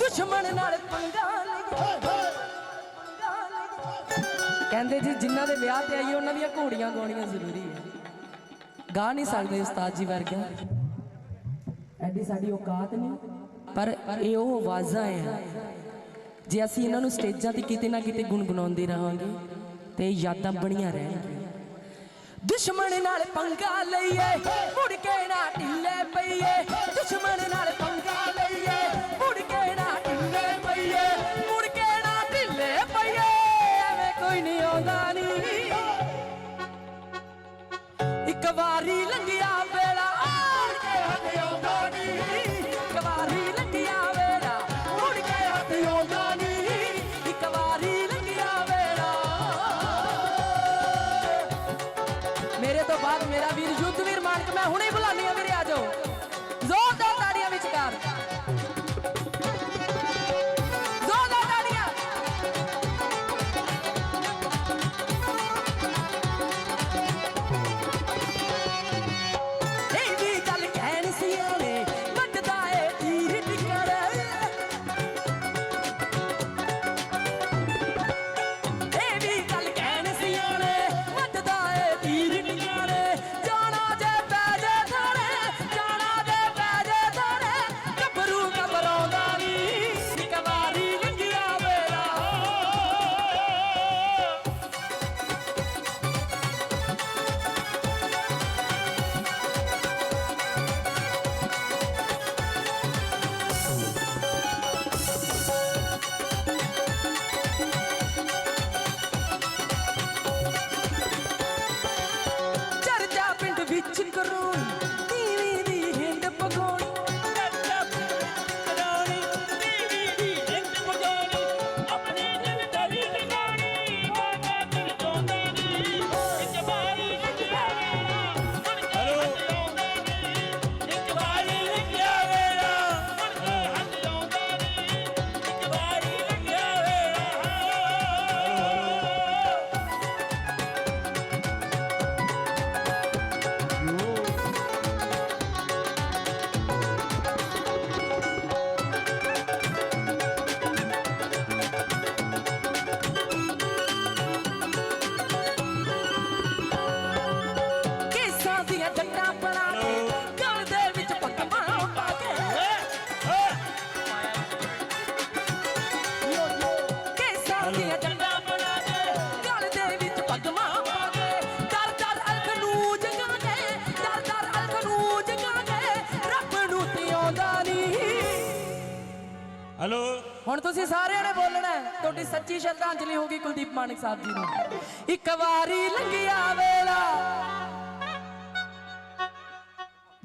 ਦੁਸ਼ਮਣ ਨਾਲ ਪੰਗਾ ਲਈਏ ਕਹਿੰਦੇ ਜੀ, ਜਿਨ੍ਹਾਂ ਦੇ ਵਿਆਹ ਤੇ ਆਈਏ ਉਹਨਾਂ ਦੀਆਂ ਘੋੜੀਆਂ ਗਾਉਣੀਆਂ ਜ਼ਰੂਰੀ ਹੈ। ਗਾ ਨਹੀਂ ਸਕਦੇ ਉਸਤਾਦ ਜੀ ਵਰਗਾ ਐਡੀ ਸਾਡੀ ਔਕਾਤ ਨਹੀਂ। ਪਰ ਇਹ ਉਹ ਆਵਾਜ਼ਾਂ ਆ ਜੇ ਅਸੀਂ ਇਹਨਾਂ ਨੂੰ ਸਟੇਜਾਂ ਤੇ ਕਿਤੇ ਨਾ ਕਿਤੇ ਗੁੰਗਣਾਉਂਦੇ ਰਹਾਂਗੇ, ਤੇ ਯਾਦਾਂ ਬਣੀਆਂ ਰਹਿਣਗੀਆਂ। ਦੁਸ਼ਮਣ ਨਾਲ ਪੰਗਾ ਲਈਏ, ਮੁੜ ਕੇ ਨਾ ਢਿੱਲੇ ਪਈਏ। ਆਉਂਦਾ ਨਹੀਂ ਇੱਕ ਵਾਰੀ ਲੰਘਿਆ ਵੇਲਾ ਆਣ ਕੇ ਹੱਥ ਆਉਂਦਾ ਨਹੀਂ ਇੱਕ ਵਾਰੀ ਲੰਘਿਆ ਵੇਲਾ ਮੁੜ ਕੇ ਹੱਥ ਆਉਂਦਾ ਨਹੀਂ ਇੱਕ ਵਾਰੀ ਲੰਘਿਆ ਵੇਲਾ। ਮੇਰੇ ਤੋਂ ਬਾਅਦ ਮੇਰਾ ਵੀਰ ਯੁੱਧਵੀਰ ਮਾਨਕ ਮੈਂ ਹੁਣੇ ਬੁਲਾਉਂਦੀ ਆ ਵੀਰੇ, ਆ ਜਾਓ। ਜ਼ੋਰਦਾਰ ਜੱਟਾਂ ਬਣਾ ਕੇ ਗਲ ਦੇ ਵਿੱਚ ਪੱਗਾਂ ਪਾ ਕੇ। ਕੇਸਾਂ ਦੀਆਂ ਜੱਟਾਂ ਬਣਾ ਕੇ ਗਲ ਦੇ ਵਿੱਚ ਪੱਗਾਂ ਪਾ ਕੇ। ਦਰ ਦਰ ਅਲਖ ਨੂੰ ਜਗਾ ਕੇ ਦਰ ਦਰ ਅਲਖ ਨੂੰ ਜਗਾ ਕੇ ਰੱਬ ਨੂੰ ਤੇ ਆਉਂਦਾ ਨਹੀਂ ਹਲੋ। ਹੁਣ ਤੁਸੀਂ ਸਾਰਿਆਂ ਨੇ ਬੋਲਣਾ ਹੈ। ਤੁਹਾਡੀ ਸੱਚੀ ਸ਼ਰਧਾਂਜਲੀ ਹੋਗੀ ਕੁਲਦੀਪ ਮਾਨਕ ਸਾਹਿਬ ਜੀ ਨੂੰ। ਇੱਕ ਵਾਰੀ ਲੰਘਿਆ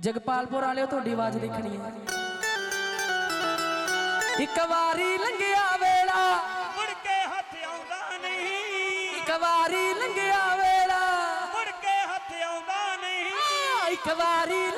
ਜਗਪਾਲਪੁਰ ਵਾਲਿਓ ਤੁਹਾਡੀ ਆਵਾਜ਼ ਦੇਖਣੀ ਹੈ। ਇੱਕ ਵਾਰੀ ਲੰਘਿਆ ਵੇਲਾ। ਮੁੜ ਕੇ ਹੱਥ ਆਉਂਦਾ ਨਹੀਂ। ਇੱਕ ਵਾਰੀ ਲੰਘਿਆ ਵੇਲਾ। ਮੁੜ ਕੇ ਹੱਥ ਆਉਂਦਾ ਨਹੀਂ। ਇੱਕ ਵਾਰੀ